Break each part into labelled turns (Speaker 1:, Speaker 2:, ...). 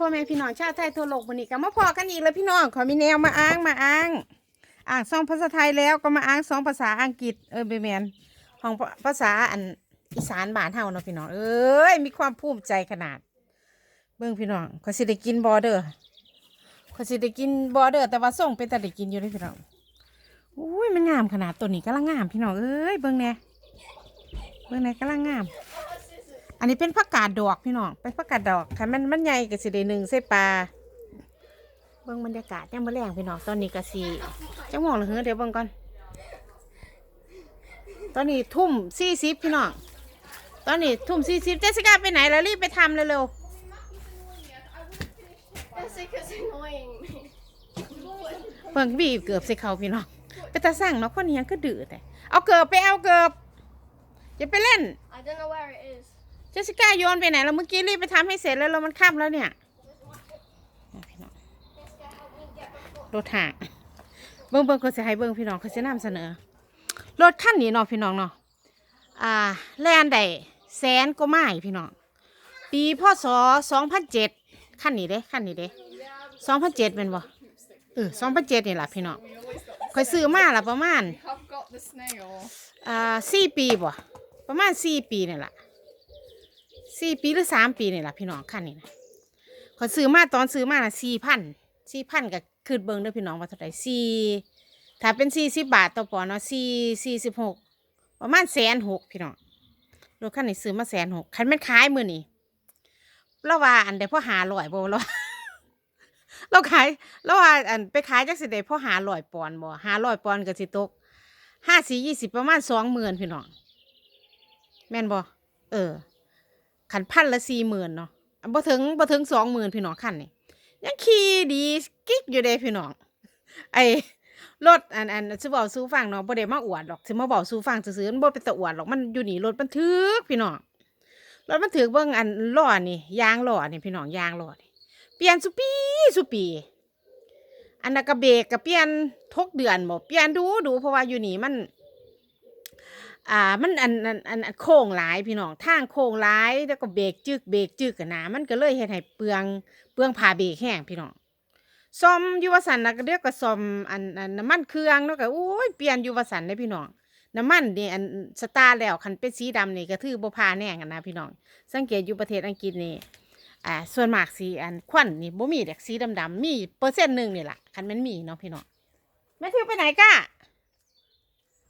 Speaker 1: พ่อแม่พี่น้องชาติไทยทั่วโลกวันนี้ก็มาพอกันอีกแล้วพี่น้องขอมีแนวมาอ้างมาอ้าง อ่างสองภาษาไทยแล้วก็มาอ้างสองภาษาอังกฤษเออเบแมนของภาษาอันอีสานบ้านเฮาเนาะพี่น้องเอ้ยมีความภูมิใจขนาด เบิ่งพี่น้องขอสิได้กินบอเดอร์ขอสิได้กินบอเดอร์แต่ว่าส่งเป็นแต่ได้กินอยู่เลยพี่น้องอุ้ยมันงามขนาดตัวนี้กำลังงามพี่น้องเอ้ยเบิ่งแหน่เบิ่งแหน่กำลังงาม อันนี้เป็นผักกาดดอกพี่น้องเป็นผักกาดดอกคันมันมันใหญ่ก็สิได้หนึ่งใส่ปลาเบิ่งบรรยากาศยังบ่แรงพี่น้องตอนนี้ก็สิจังหวะละเฮือเดี๋ยวเบิ่งก่อน ตอนนี้ทุ่มสี่สิบพี่น้องตอนนี้ทุ่มสี่สิบเจสสิก้าไปไหนแล้วรีบไปทำเร็ว
Speaker 2: Jessica's annoying me.
Speaker 1: ๆเบิ่งบีบเกือบใส่เขาพี่น้องไปตาสั่งเนาะคนนี้ยังก็ดื้อแต่เอาเกือบไปเอาเกือบอย่าไปเล่น
Speaker 2: I don't know where it is.
Speaker 1: เจสสิก้าโยนไปไหนแล้วเมื่อกี้รีบไปทำให้เสร็จแล้วเรามันค่ำแล้วเนี่ยรถห่างเบิ้งเบิ้งเขาจะให้เบิ้งพี่น้องเขาจะนำเสนอ รถขั้นนี้เนาะพี่น้องเนาะอ่าแลนได้แสนก็ไม่พี่น้องปีพศสองพันเจ็ดขั้นนี้เด้ขั้นนี้เด้สองพันเจ็ดเป็นบ่เออสองพันเจ็ดนี่แหละพี่น้องคอยซื้อมาละประมาณอ่าสี่ปีบ่ประมาณสี่ปีนี่แหละ สี่ปีหรือสามปีนี่แหละพี่น้องขั้นนี้นะขอซื้อมาตอนซื้อมาน่ะสี่พันสี่พันก็คืดเบิงเด้อพี่น้องว่าเท่าไหร่สี่ถ้าเป็นสี่สิบบาทต่อปอนเนาะสี่สี่สิบหกประมาณแสนหกพี่น้องรถคันนี้ซื้อมาแสนหกคันม่นขายมือนี่เราว่าอันใดพ่อหาลอยบ่เราเราขายเราว่าอันไปขายจักสิได้พ่อหาลอยปอนบ่หาลอยปอนด์ก็สิตกห้าสี่ยี่สิบประมาณสองหมื่นพี่น้องแม่นบ่เออ ขันพันละสี่หมื่นเนาะอันบ่ถึงบ่ถึงสองหมื่นพี่น้องขันนี่ยังขี่ดีกิ๊กอยู่เด้พี่น้องไอ้รถอันอันสิบอกสู้ฟังเนาะบ่ได้มาอวดหรอกสิมาบอกสู้ฟังซื่อๆมันบ่เป็นตะอวดหรอกมันอยู่นี่รถมันถึกพี่น้องรถมันถึกเบิ่งอันล้อนี่ยางล้อนี่พี่น้องยางล้อนี่เปลี่ยนสุปีสุปี อันนั้นก็เบรกก็เปลี่ยนทุกเดือนบ่เปลี่ยนดูดูเพราะว่าอยู่นี่มัน อ่ามันอันอันอันอันโค้งหลายพี่น้องทางโค้งหลายแล้วก็เบรกจึกเบรกจึกกันนะมันก็เลยเฮ็ดให้เปลืองเปลืองผ่าเบรกแห้งพี่น้องซ่อมอยู่ว่าสันนะก็เรียกก็ซ่อมอันอันน้ำมันเครื่องแล้วก็โอ้ยเปลี่ยนอยู่ว่าสันเลยพี่น้องน้ำมันนี่อันสตาร์แล้วคันเป็นสีดำนี่ก็ถือบ่พาแน่กันนะพี่น้อง สังเกตอยู่ประเทศอังกฤษนี่อ่าส่วนมากสีอันควันนี่บ่มีเด็กสีดำๆมีเปอร์เซ็นต์หนึ่งนี่แหละคันมันมีเนาะพี่น้องแม่ทิวไปไหนก้า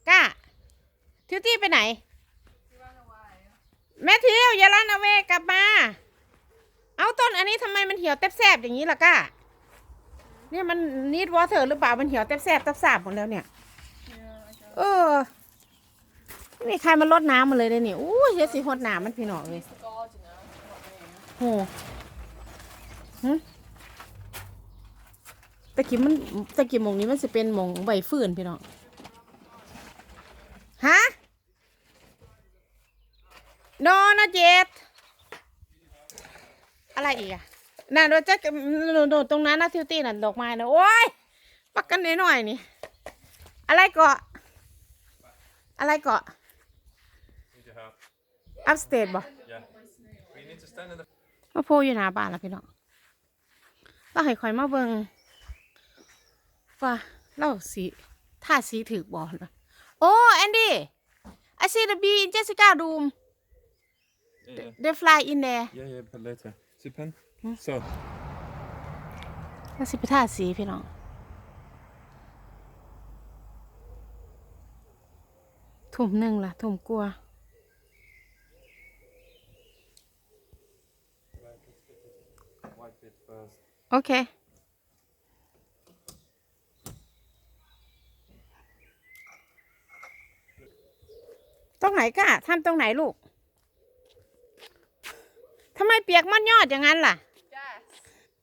Speaker 1: ก้า ทิวตี้ไปไหน แม่ทิวอย่าลันเอาเวกลับมา เอาต้นอันนี้ทำไมมันเหี่ยวแตบแสบอย่างนี้ล่ะก้าเนี่ยมันนิดวอเตอร์หรือเปล่ามันเหี่ยวแตบแสบแตบสาบหมดแล้วเนี่ย เออไม่มีใครมาลดน้ำมันเลยเลยเนี่ยอู้ยเฮ็ดสิหดน้ำมันพี่น้องเลยโหหึตะกี้มันตะกี้มงนี้มันจะเป็นมงใบฟืนพี่น้องฮะ no not yet อะไรอีกอะน่ะเราจะโน่นตรงนั้นนะทิวตี้น่ะดอกไม้นะโอ้ยปักกันหน่อยๆนี่ อะไรเกาะ อะไรเกาะ
Speaker 3: Need your help.
Speaker 1: upstate บ่มาโพอยู่หน้าบ้านแล้วพี่น้องเราให้คอยมาเบิงว่าเราสีท่าสีถือบอลโอ้แอนดี้ I see the bee in Jessica room
Speaker 3: Yeah, yeah.
Speaker 1: they fly in there
Speaker 3: Yeah, yeah, but later. See pen? So,
Speaker 1: เราสิไปท่าสีพี่น้องทุ่มหนึ่งล่ะทุ่มกลัวา
Speaker 3: wipe it first.
Speaker 1: โอเค ตรงไหนก้าทำตรงไหนลูก ทำไมเปียกมันยอดอย่างนั้นล่ะ
Speaker 4: Yes.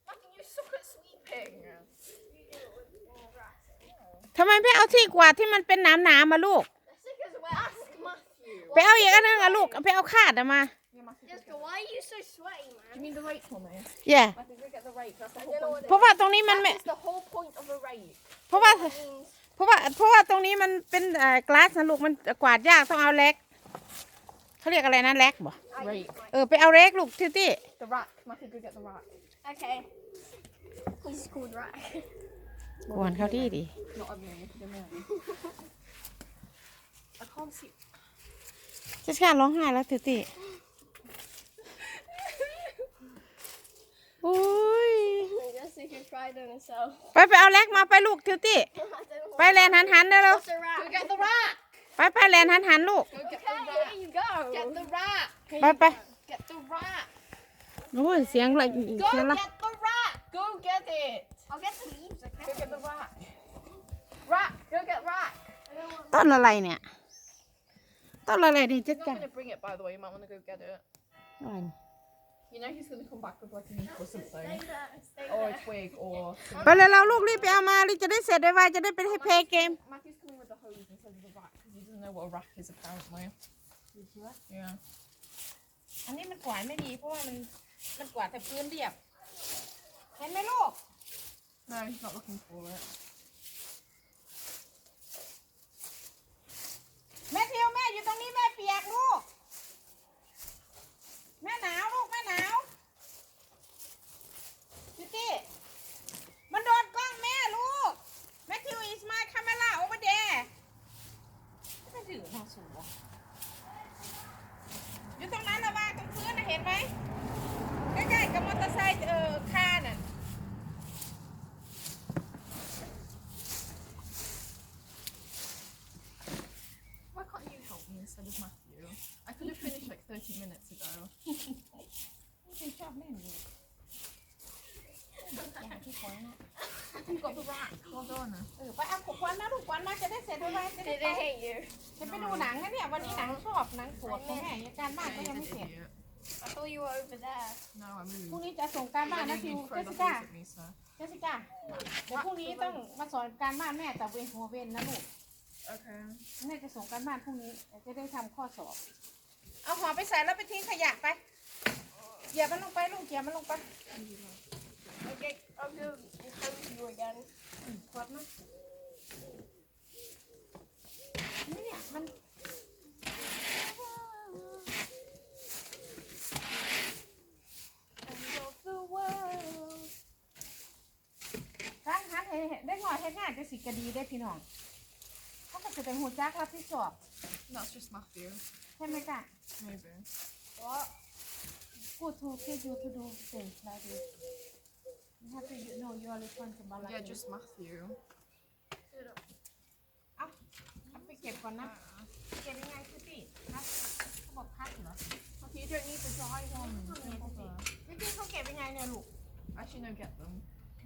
Speaker 4: Fucking you suck at sweeping.
Speaker 1: ทำไมไม่เอาที่กวาดที่มันเป็นน้ำหนามาลูก
Speaker 2: Jessica's away. Ask Matthew.
Speaker 1: ไปเอาอีกอันนึงอะลูกเอาไปเอาคาดอะมา
Speaker 2: Jessica, why are you so sweaty,
Speaker 4: Do you
Speaker 2: man?
Speaker 4: mean the rake for me?
Speaker 1: เย่
Speaker 4: I think we get the rake. That's the
Speaker 2: I
Speaker 4: whole
Speaker 2: don't know
Speaker 4: point.
Speaker 2: what
Speaker 1: เพราะว่าตรงนี้มันไม่
Speaker 4: That is the whole point of a rake.
Speaker 1: เพราะว่า
Speaker 2: it means.
Speaker 1: เพราะว่า เพราะว่าตรงนี้มันเป็นเอ่อกลาสนะลูกมันกวาดยากต้องเอาเล็ก เขาเรียกอะไรนะแร็กบ่
Speaker 4: Rake.
Speaker 1: เออไปเอาเร็กลูกทิวตี้
Speaker 4: The rack. Matthew, go get the rack.
Speaker 2: Okay. He's called Rack.
Speaker 1: กวนเขาดีดี
Speaker 4: Not on me. The man. I can't see.
Speaker 1: จะชาร้องไห้แล้วทิวตี้โอ้ย
Speaker 2: I guess he can try it on himself.
Speaker 1: ไปไปเอาแร็กมาไปลูกทิวตี้
Speaker 2: I don't
Speaker 1: ไปแลนหันหันเร็ว
Speaker 2: What's a rack?
Speaker 4: Go get the rack.
Speaker 1: ๆไปไปแลนหันหันลูก
Speaker 4: Go get
Speaker 2: Okay,
Speaker 4: the
Speaker 2: here
Speaker 4: rack.
Speaker 2: you go.
Speaker 4: Get the rack.
Speaker 1: ไปไป
Speaker 4: Get the rack.
Speaker 1: โอ้ยเสียงอะไร
Speaker 4: Go
Speaker 1: เสียงละ
Speaker 4: get the rack. Go get it.
Speaker 2: I'll get the leaves. Okay.
Speaker 4: Go get the rack. Rack. Go get rack.
Speaker 2: I don't want
Speaker 1: ต้นอะไรเนี่ย ต้นอะไรนี่จัด
Speaker 4: He's
Speaker 1: กา
Speaker 4: not
Speaker 1: ร
Speaker 4: gonna bring it, by the way. You might want to go get it.
Speaker 1: อะไรนี่
Speaker 4: You know he's gonna come back with like a leaf or
Speaker 2: Stay
Speaker 4: something,
Speaker 2: there. Stay
Speaker 4: or a
Speaker 2: there.
Speaker 4: twig, or.
Speaker 1: ไปเลยเราลูกรีบไปเอามารีบจะได้เสร็จไวๆจะได้ไปให้เพลย์เกม
Speaker 4: Matthew's coming with the hose instead of the rack because he doesn't know what a rack is apparently. Yeah.
Speaker 1: อันนี้มันกวาดไม่ดีเพราะว่ามันมันกวาดแต่พื้นเรียบ เห็นไหมลูก
Speaker 4: No, he's not looking for it.
Speaker 1: แม่เทียวแม่อยู่ตรงนี้แม่เปียกลูก แม่หนาวลูก แม่หนาวจิตตี้มันโดนกล้องแม่ลูก แม่ทิว is my camera over there ไม่ถือมาสูงอยู่ตรงนั้นระวางตรงพื้นนะเห็นไหมใกล้ๆกับมอเตอร์ไซค์เออคาร์น่ะ
Speaker 4: Why can't you help me instead of Matthew? I could have finished like 30 minutes ago.
Speaker 1: ฉันชอบเล่นอยู่ อย่างที่ขอนะ
Speaker 4: You've got the rack. Well done.
Speaker 1: เออไปเอาขวานมาลูกขวานมาจะได้เสร็จไวๆจะได้
Speaker 2: Did
Speaker 1: ไปจะไปดูหนังนะเนี่ยวันนี้หนังชอบหนังโปรดของแม่ยังการบ้านก็ยังไม่เสร็จ
Speaker 4: idiot.
Speaker 2: I thought you were over there.
Speaker 4: No, I
Speaker 1: พรุ่ง
Speaker 4: moved.
Speaker 1: นี้จะส่งการบ้าน
Speaker 4: I
Speaker 1: นะ
Speaker 4: didn't
Speaker 1: ทิว
Speaker 4: even
Speaker 1: เจ
Speaker 4: throw
Speaker 1: ส
Speaker 4: the
Speaker 1: สิก้า
Speaker 4: hose at me, sir.
Speaker 1: เจสสิก้าเดี๋ยวพรุ่งนี้ต้องมาสอนการบ้านแม่แต่เวนหัวเวนนะลูก
Speaker 4: Okay.
Speaker 1: แม่จะส่งการบ้านพรุ่งนี้จะได้ทำข้อสอบ เอาหอไปใส่แล้วไปทิ้งขยะไปเหยียบมันลงไปลูกเหยียบมันลงไป
Speaker 2: Okay, เอาเรื่
Speaker 1: ออยู่ยันพอดนะาเนี่ยมันร้าค้าเห็นได้หน่อยเห็นงานจะสิกระดีได้พี่น้องเขาเกิดจะเป็นหูจักรับที่สอบ
Speaker 4: That's just my feel.
Speaker 1: ใช่ไหมจ๊ะ
Speaker 4: Maybe.
Speaker 2: What?
Speaker 1: What to get you to do things like? You have to you know you are responsible. like
Speaker 4: Yeah,
Speaker 1: this.
Speaker 4: just Matthew.
Speaker 1: เอาเอาไปเก็บก่อนนะ เก็บยังไงคือพี่ครับเขาบอกพัดเหรอ
Speaker 4: Matthew, you don't need the dry ones. Bother.
Speaker 1: พี่พี่เขาเก็บยังไงเนี่ยลูก
Speaker 4: Actually, no, get them.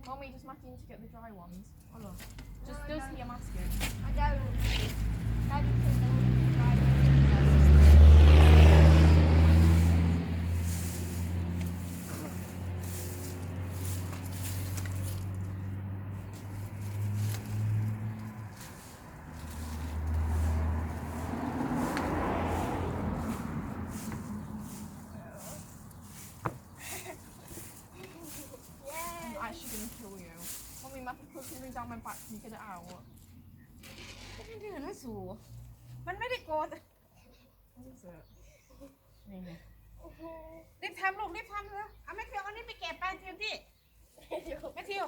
Speaker 4: Mommy, does Matthew need to get the dry ones? Oh, look. Just does he, I'm asking.
Speaker 2: I don't. Daddy said they would try
Speaker 4: I'm Gonna kill you. Mommy, Matthew put something down my back. Can you get it out?
Speaker 1: ไม่ได้ดื้อนะสูมันไม่ได้โกรธ
Speaker 4: What is it?
Speaker 1: นี่ไงรีบทำลูกรีบทำเลยเอาแม่ทิวเอานี่ไปเก็บไปทิวที่แม่ทิว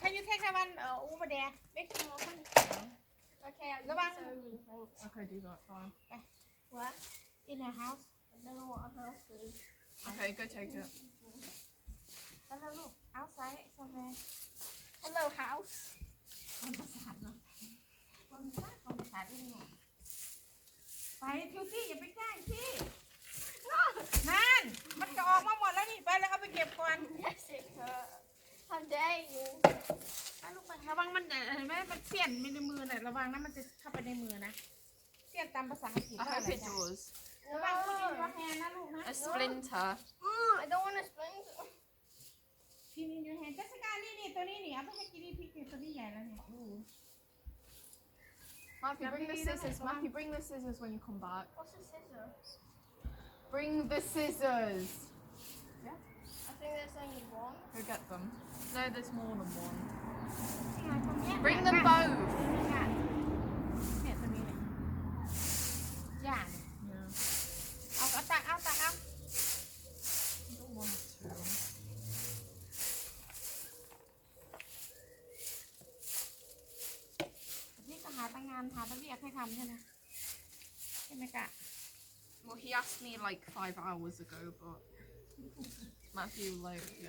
Speaker 1: Can you take that one uh, over there เล็กทิวเอามัน
Speaker 2: Okay, I'm
Speaker 1: Come on.
Speaker 4: Okay, do that. Fine.
Speaker 2: What?
Speaker 1: in the house
Speaker 2: I don't know what a house is.
Speaker 4: Okay, go take it.
Speaker 1: แล้วลูก outside somewhere
Speaker 2: Hello, house.
Speaker 1: คนประสาทเนาะคนประสาทคนประสาทที่นี่ไปทิวที่อย่าไปใกล้ที่นั่นมันจะออกมาหมดแล้วนี่ไปแล้วเอาไปเก็บก่อน
Speaker 2: Jessica. How dare you?
Speaker 1: ไปลูกไประวังมันเห็นไหมมันเสี้ยนในมือน่ะระวังนะมันจะเข้าไปในมือนะเสี้ยนตามภาษาอังกฤษ
Speaker 4: I
Speaker 1: ว่า
Speaker 4: hope
Speaker 1: อะไร
Speaker 4: it
Speaker 1: จ๊ะ
Speaker 4: does.
Speaker 1: ระวังคนอิน
Speaker 2: No.
Speaker 1: วอแฮนนะลูกนะ
Speaker 4: A splinter.
Speaker 2: Mm, I don't want to spend.
Speaker 1: ทีนี้ยูแฮนเจสสิก้านี่นี่ตัวนี้นี่เอาไปให้กินนี่พี่กินตัวนี้ใหญ่แล้วเนี่ย
Speaker 4: Matthew,
Speaker 1: Yeah,
Speaker 4: bring the
Speaker 1: maybe you don't
Speaker 4: scissors.
Speaker 1: have
Speaker 4: Matthew, bring the scissors when you come back.
Speaker 2: What's a scissor?
Speaker 4: Bring the scissors.
Speaker 2: I think there's only one.
Speaker 4: Go get them. No, there's more than one.
Speaker 1: นี่ไงตรงเนี้ย
Speaker 4: Bring them
Speaker 1: เนี่ย
Speaker 4: both. He asked me like five hours ago, but Matthew, like, yeah.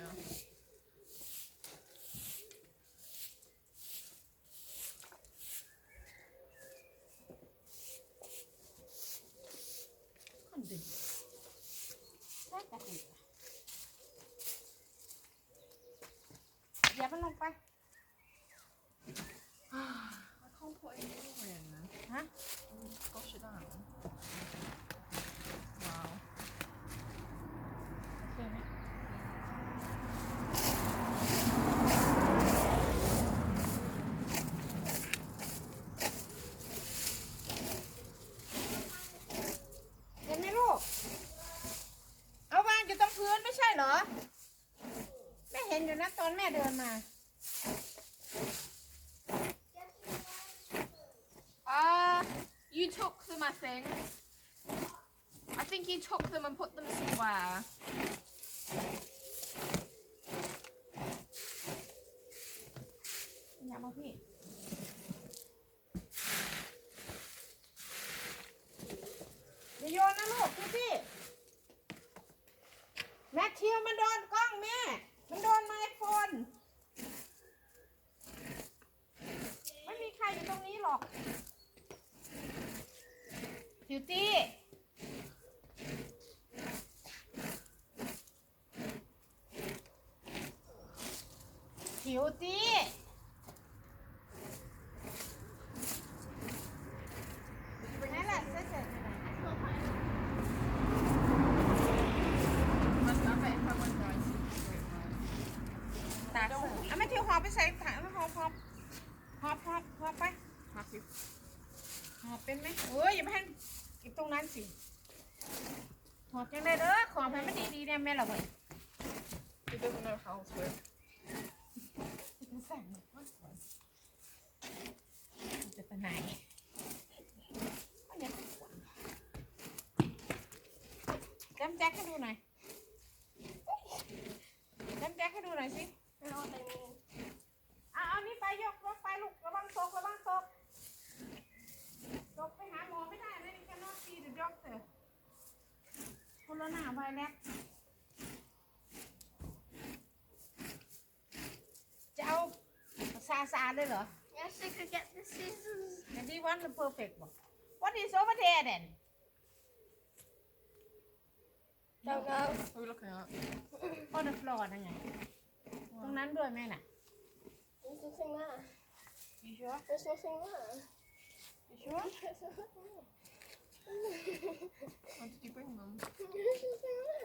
Speaker 1: เดินมา
Speaker 4: Uh, you took them, I think. I think you took them and put them somewhere.
Speaker 1: อย่ามาพี่อย่าโยนนะลูกดูสิแมทธิวมันโดนกล้องแม่ มันโดนไม้คน ไม่มีใครอยู่ตรงนี้หรอกบิวตี้คิวตี้นั่นแหละเสร็จๆ
Speaker 4: I, I bet if I went there, I'd see the straight line.
Speaker 1: ตากเสือเอาไม่เที่ยวหอบไป ใส่ถังแล้วหอบหอบหอบหอบหอบไป
Speaker 4: Matthew.
Speaker 1: หอบเป็นไหมเอ้ยอย่าไปให้เก็บตรงนั้นสิหอบยังไงเด้อของให้มันดีๆเนี่ยแม่เราเว้ย
Speaker 4: He doesn't know how to.
Speaker 1: มันสั่งมันจะไปไหนเอาเนี่ยจำแจ็คให้ดูหน่อยจำแจ็คให้ดูหน่อยสิ
Speaker 2: I know what they mean.
Speaker 1: เอาเอานี่ไปยกรถไปลูกระวังตกระวังตกตกไปหาหมอไม่ได้นะนี่แค่นอตีเดอะด็อกเตอร์ โคโรนาไวรัสจะเอาซาซาเลยเหรอ
Speaker 2: Yes, I could get the scissors.
Speaker 1: and do you want the perfect one what is over there then
Speaker 2: Don't know.
Speaker 4: What are we looking at?
Speaker 1: on the floor นั่นไง ตรงนั้นด้วยแม่น่ะ
Speaker 2: There's nothing there.
Speaker 1: you sure
Speaker 2: There's nothing there.
Speaker 1: you sure
Speaker 2: There's nothing there.
Speaker 4: When did you bring them?
Speaker 2: There's nothing there.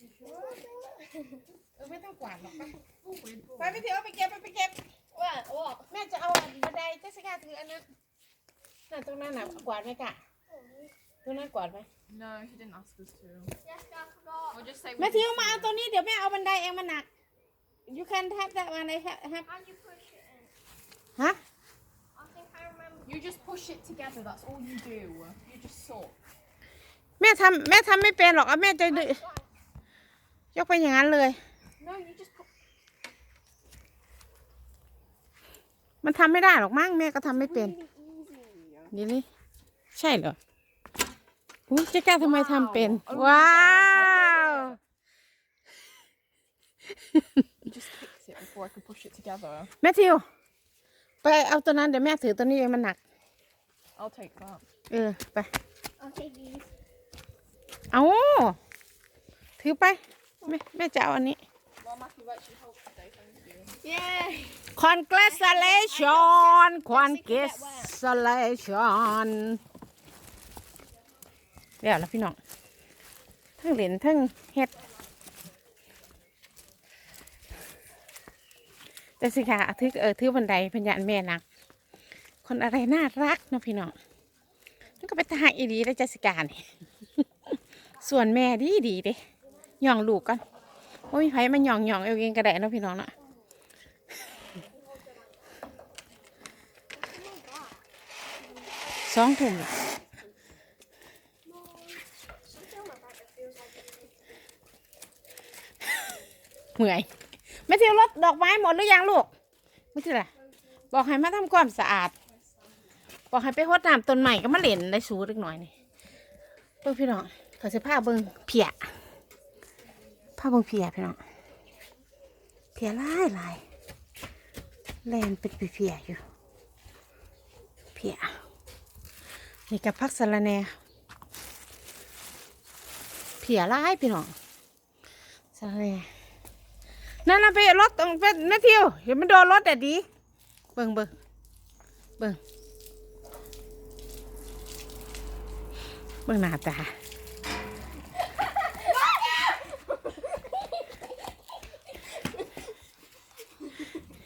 Speaker 1: you
Speaker 2: There's
Speaker 1: sure
Speaker 2: nothing there.
Speaker 1: เออไม่ต้องกวาดหรอกไป
Speaker 4: Oh, weird.
Speaker 1: ไปไปเที่ยวไปเก็บไปไปเก็บ
Speaker 2: Where? What?
Speaker 1: แม่จะเอาบันไดเจสสิก้าถืออันนั้นน่ะตรงนั้นน่ะกวาดไหมกะตรงนั้นกวาดไหม
Speaker 4: No, he didn't ask us to.
Speaker 2: Yes, I forgot.
Speaker 4: We'll just say. we
Speaker 1: แม่ทิว
Speaker 4: did
Speaker 1: มาเอา
Speaker 4: some.
Speaker 1: ตัวนี้เดี๋ยวแม่เอาบันไดเองมันหนัก you can have that one I have have
Speaker 2: How'd you push it in?
Speaker 1: ฮะ
Speaker 2: I think I remember.
Speaker 4: You just push it together. That's all you do. You just sort.
Speaker 1: แม่ทำแม่ทำไม่เป็นหรอกเอาแม่จะดึยกไปอย่างนั้นเลย
Speaker 4: No, you just put.
Speaker 1: มันทำไม่ได้หรอกมั้งแม่ก็ทำไม่เป็น
Speaker 2: Easy.
Speaker 1: นี่นี่ใช่เหรออุ้ยเจ๊ก้าทำไมทำเป็น
Speaker 4: Oh,
Speaker 1: ว้าว
Speaker 4: You just fix it before I can push it together.
Speaker 1: แม่ทิว ไปเอาตัวนั้นเดี๋ยวแม่ถือตัวนี้เองมันหนัก
Speaker 4: I'll take that.
Speaker 1: เออไป
Speaker 2: I'll take these.
Speaker 1: เอาถือไปแม่แม่จะเอาอันนี้
Speaker 4: Well, Matthew actually helped today. Thank you.
Speaker 2: Yay.
Speaker 1: congratulation congratulation เดี๋ยวแล้วพี่น้องทั้งเหรียญทั้งเฮ็ด แต่สิค่ะถือเออถือบันไดพญานแม่นัก คนอะไรน่ารักเนาะพี่น้องนั่นก็เป็นทหารอีดีได้จัสการนี่ส่วนแม่ดีดีเด้ย่องลูกกันว่ามีไผมาย่องย่องเอาเองก็ได้เนาะพี่น้องเนาะสองถุ่ม
Speaker 2: Something like that that feels like it's
Speaker 1: เหนื่อย ไม่เที่ยวรถดอกไม้หมดหรือยังลูกไม่ใช่ล่ะบอกให้มาทำความสะอาด บอกให้ไปหดน้ำต้นใหม่ก็มาเล่นได้สูเล็กน่อยนี่เบิ่งพี่น้องขอสิผ้าเบิ่งเพียผ้าเบิ่งเพียพี่น้องเพียลายลายแลนเป็นเพียอยู่เพียนี่กับพักสะรแน่เพียลายพี่น้องสะรแน่ นั่นนะไปรถตรงเป็นแม่ทิวเห็นมันโดนรถแต่ดี เบิ่งเบิ่งเบิ่งเบิ่งหน้าตา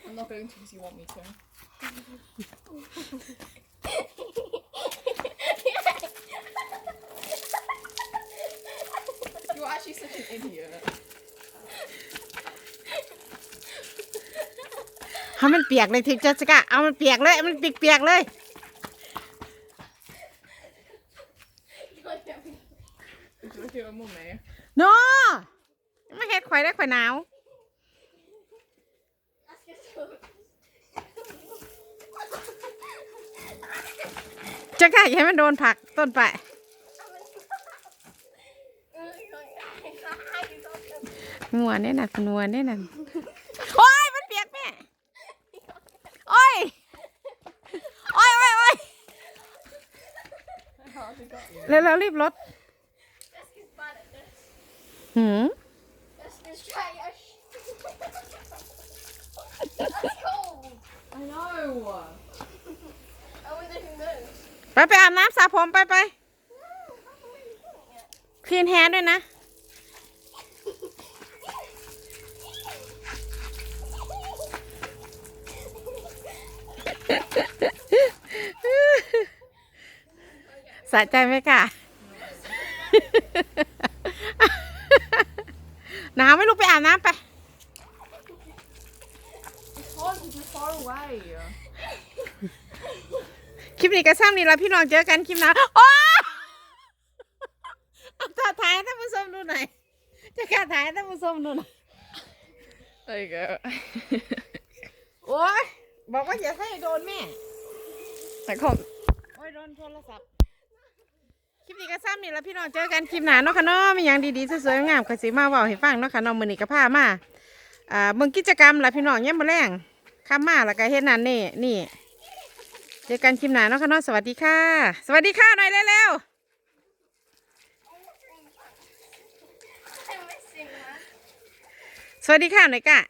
Speaker 4: I'm not going to because you want me to. You're actually such an idiot.
Speaker 1: ให้มันเปียกเลยทิพย์จัสกะเอามันเปียกเลยเอามันเปียกๆเลย
Speaker 4: Would you look at my mummy?
Speaker 1: โนไม่เฮ็ดข่อยได้ข่อยหนาว จะกะอย่าให้มันโดนผักต้นไปนัวเนี่ยน่ะนัวเนี่ยน่ะโอ้ย มันเปียกแม่ โอ้ย โอ้ยโอ้ยโอ้ย เร็วเร็วรีบรถ
Speaker 2: Jessica's bad at this.
Speaker 1: หืม
Speaker 2: Jessica's trash. That's cold.
Speaker 4: I know.
Speaker 2: I wonder who knows.
Speaker 1: ไปไปอาบน้ำสระผมไปไป คลีนแฮร์ด้วยนะ สะใจไหมกะหนาวไม่ลุกไปอาบน้ำไป
Speaker 4: It's hard because you're far away.
Speaker 1: คลิปนี้ก็ซ้ำนี่ละพี่น้องเจอกันคลิปหน้าโอ้เอาถ่ายถ่ายให้ท่านผู้ชมดูหน่อยจะการถ่ายให้ท่านผู้ชมดูหน่อย
Speaker 4: There you go.
Speaker 1: โอ้ยบอกว่าอย่าให้โดนแม่
Speaker 4: I can't.
Speaker 1: โอ้ยโดนโทรศัพท์ คลิปนี้ก็ซ้ำนี่ละพี่น้องเจอกันคลิปหนาเนาะค่ะเนาะมีอย่างดีๆสวยๆงามๆก็สิมาเว้าให้ฟังเนาะค่ะเนาะมื้อนี้ก็พามาอ่าเบิ่งกิจกรรมล่ะพี่น้องยามมื้อแรงค่ำมาแล้วก็เฮ็ดนั่นนี่นี่ เจอกันคลิปหนาเนาะค่ะเนาะสวัสดีค่ะ สวัสดีค่ะหน่อยเร็วๆสวัสดีค่ะหน่อยกะ